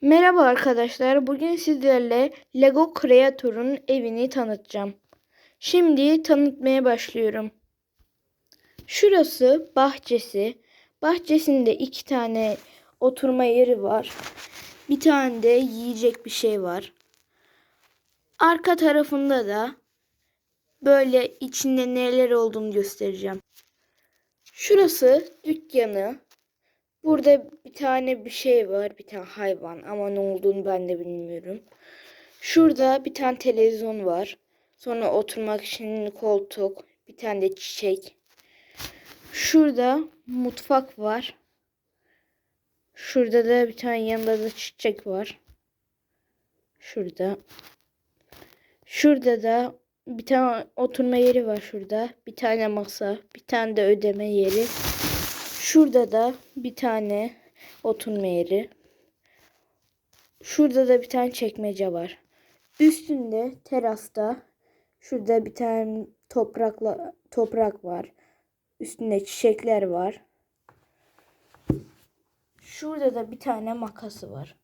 Merhaba arkadaşlar. Bugün sizlerle Lego Creator'un evini tanıtacağım. Şimdi tanıtmaya başlıyorum. Şurası bahçesi. Bahçesinde iki tane oturma yeri var. Bir tane de yiyecek bir şey var. Arka tarafında da böyle içinde neler olduğunu göstereceğim. Şurası dükkanı. Burada bir tane bir şey var. Bir tane hayvan ama ne olduğunu ben de bilmiyorum. Şurada bir tane televizyon var. Sonra oturmak için koltuk. Bir tane de çiçek. Şurada mutfak var. Şurada da bir tane yanında da çiçek var. Şurada. Şurada da bir tane oturma yeri var şurada. Bir tane masa. Bir tane de ödeme yeri. Şurada da bir tane oturma yeri. Şurada da bir tane çekmece var. Üstünde terasta şurada bir tane toprakla toprak var. Üstünde çiçekler var. Şurada da bir tane makası var.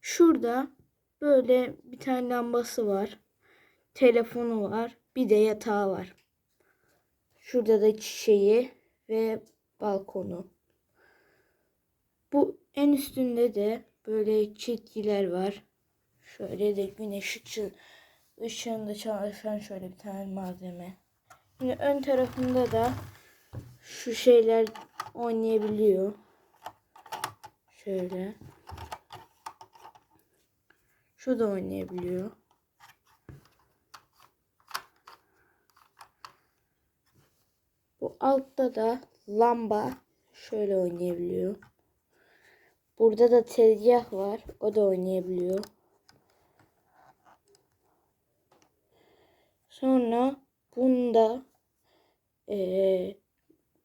Şurada böyle bir tane lambası var. Telefonu var. Bir de yatağı var. Şurada da çiçeği ve balkonu. Bu en üstünde de böyle çizgiler var. Şöyle de güneş ışığı, ışığında çalışan şöyle bir tane malzeme. Yine ön tarafında da şu şeyler oynayabiliyor. Şöyle. Şu da oynayabiliyor. Bu altta da lamba şöyle oynayabiliyor. Burada da tezgah var. O da oynayabiliyor. Sonra bunda ee,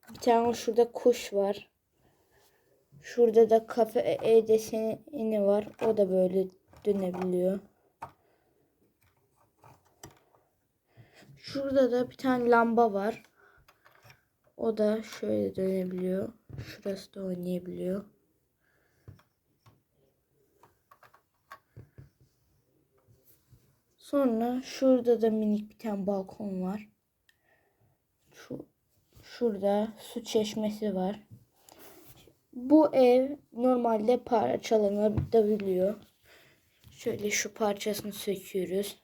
bir tane şurada kuş var. Şurada da kafe e deseni var. O da böyle dönebiliyor. Şurada da bir tane lamba var. O da şöyle dönebiliyor. Şurası da oynayabiliyor. Sonra şurada da minik bir tane balkon var. Şu şurada su çeşmesi var. Bu ev normalde parçalanabiliyor. Şöyle şu parçasını söküyoruz.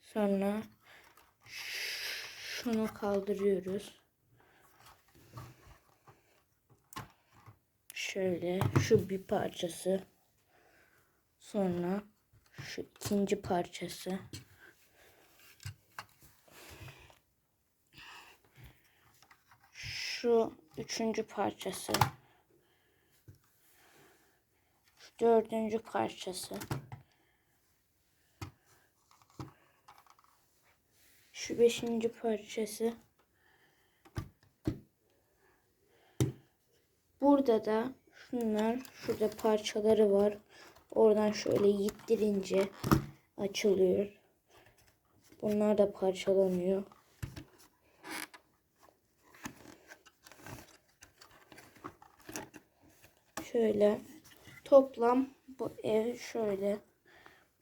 Sonra şunu kaldırıyoruz. Şöyle şu bir parçası. Sonra şu ikinci parçası. Şu üçüncü parçası. Şu dördüncü parçası. Şu beşinci parçası. Burada da şunlar şurada parçaları var. Oradan şöyle yittirince açılıyor. Bunlar da parçalanıyor. Şöyle toplam bu ev şöyle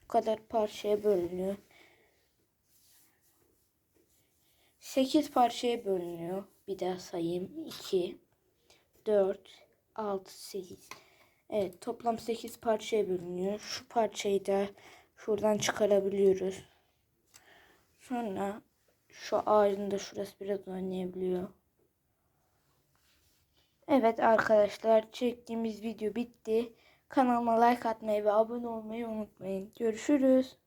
bu kadar parçaya bölünüyor. 8 parçaya bölünüyor. Bir daha sayayım. 2 4 6 8 Evet toplam 8 parçaya bölünüyor. Şu parçayı da şuradan çıkarabiliyoruz. Sonra şu ağacın da şurası biraz oynayabiliyor. Evet arkadaşlar çektiğimiz video bitti. Kanalıma like atmayı ve abone olmayı unutmayın. Görüşürüz.